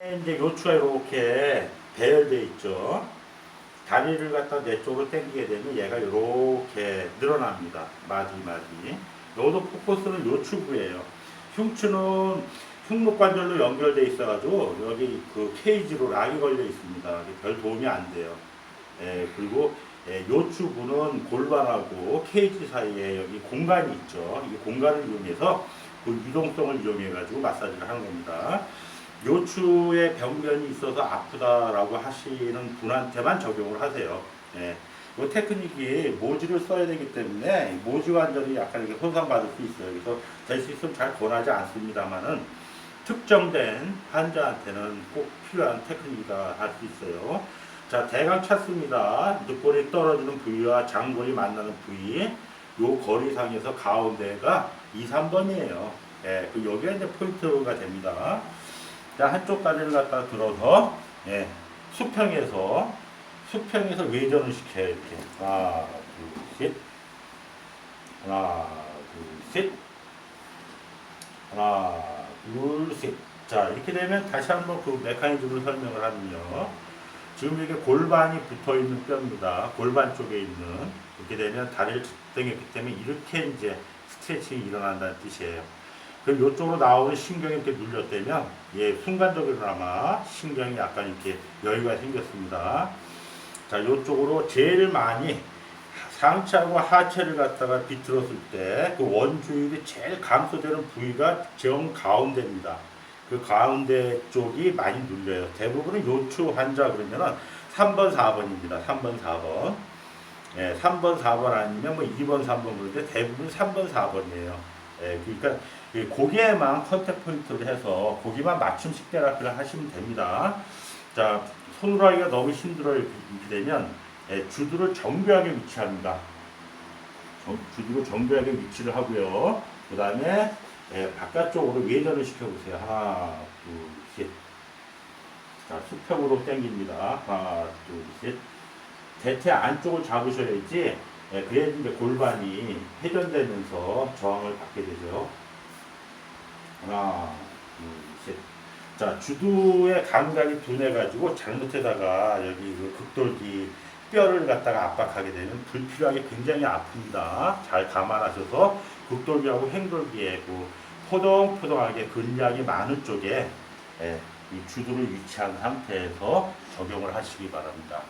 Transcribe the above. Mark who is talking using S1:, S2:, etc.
S1: 이제 요추가 이렇게 배열돼 있죠. 다리를 갖다 내 쪽으로 당기게 되면 얘가 이렇게 늘어납니다. 마디 마디. 요도 포커스는 요추부예요. 흉추는 흉목 관절로 연결돼 있어가지고 여기 그 케이지로 락이 걸려 있습니다. 별 도움이 안 돼요. 예, 그리고 예, 요추부는 골반하고 케이지 사이에 여기 공간이 있죠. 이 공간을 이용해서 그 유동성을 이용해 가지고 마사지를 하는 겁니다. 요추에 병변이 있어서 아프다라고 하시는 분한테만 적용을 하세요. 예. 이 테크닉이 모지를 써야 되기 때문에 이 모지 관절이 약간 이렇게 손상받을 수 있어요. 그래서 될 수 있으면 잘 권하지 않습니다만은 특정된 환자한테는 꼭 필요한 테크닉이다 할 수 있어요. 자, 대강 찾습니다. 늑골이 떨어지는 부위와 장골이 만나는 부위, 요 거리상에서 가운데가 2, 3번이에요. 예, 그 여기가 이제 포인트가 됩니다. 자, 한쪽 다리를 갖다 들어서, 예, 수평에서, 수평에서 외전을 시켜요, 이렇게. 하나, 둘, 셋. 하나, 둘, 셋. 하나, 둘, 셋. 자, 이렇게 되면 다시 한번 그 메커니즘을 설명을 하면요. 지금 이게 골반이 붙어 있는 뼈입니다. 골반 쪽에 있는. 이렇게 되면 다리를 당겼기 때문에 이렇게 이제 스트레칭이 일어난다는 뜻이에요. 그럼 이쪽으로 나오는 신경이 이렇게 눌렸다면, 예, 순간적으로나마 신경이 약간 이렇게 여유가 생겼습니다. 자, 이쪽으로 제일 많이 상체하고 하체를 갖다가 비틀었을 때 그 원주율이 제일 감소되는 부위가 정 가운데입니다. 그 가운데 쪽이 많이 눌려요. 대부분은 요추 환자 그러면은 3번, 4번입니다. 3번, 4번. 예, 3번, 4번 아니면 뭐 2번, 3번 그런데 대부분 3번, 4번이에요. 예, 그러니까 이 고기에만 컨택 포인트를 해서 고기만 맞춤식 테라피를 하시면 됩니다. 자, 손으로 하기가 너무 힘들어요. 이렇게 되면 예, 주두를 정교하게 위치합니다. 정- 주두를 정교하게 위치를 하고요. 그 다음에 예, 바깥쪽으로 외전을 시켜보세요. 하나, 둘, 셋. 자, 수평으로 당깁니다. 하나, 둘, 셋. 대퇴 안쪽을 잡으셔야지, 예, 그래야 이제 골반이 회전되면서 저항을 받게 되죠. 하나, 둘, 셋. 자, 주두의 감각이 둔해가지고 잘못해다가 여기 그 극돌기 뼈를 갖다가 압박하게 되면 불필요하게 굉장히 아픕니다. 잘 감안하셔서 극돌기하고 횡돌기에 그 포동포동하게 근력이 많은 쪽에 예, 이 주두를 위치한 상태에서 적용을 하시기 바랍니다.